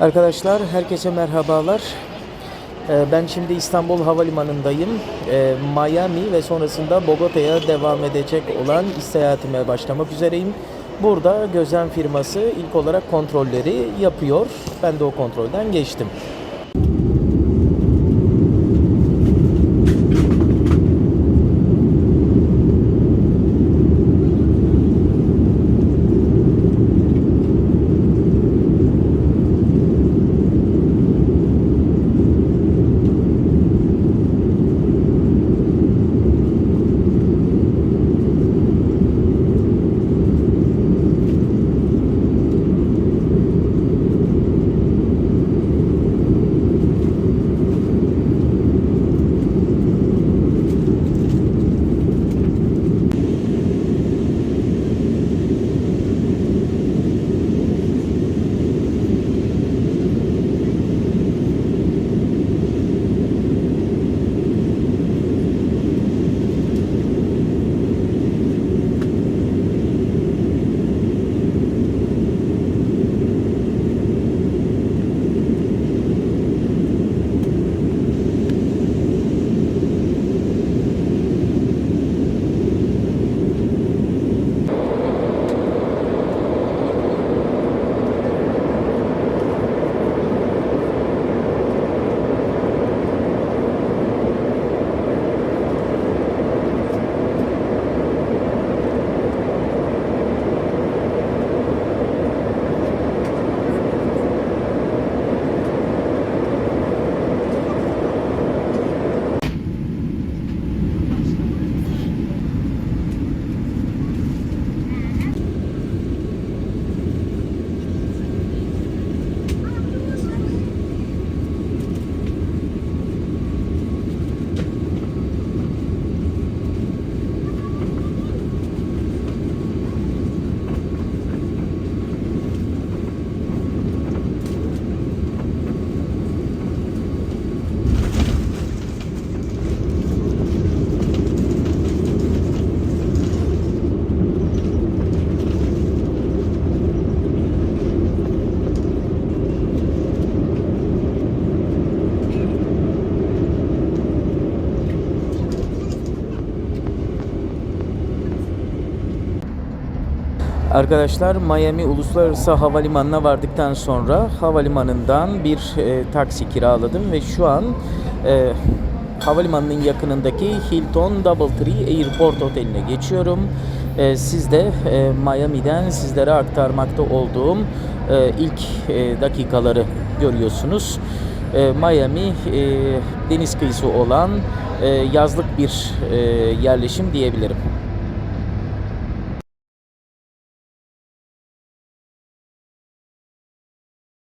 Arkadaşlar herkese merhabalar. Ee, Ben şimdi İstanbul Havalimanı'ndayım. Ee, Miami ve sonrasında Bogota'ya devam edecek olan iş seyahatime başlamak üzereyim. Burada gözlem firması ilk olarak kontrolleri yapıyor. Ben de o kontrolden geçtim. Arkadaşlar Miami Uluslararası Havalimanı'na vardıktan sonra havalimanından bir e, taksi kiraladım ve şu an e, havalimanının yakınındaki Hilton Doubletree Airport Oteli'ne geçiyorum. E, siz de e, Miami'den sizlere aktarmakta olduğum e, ilk e, dakikaları görüyorsunuz. E, Miami e, deniz kıyısı olan e, yazlık bir e, yerleşim diyebilirim.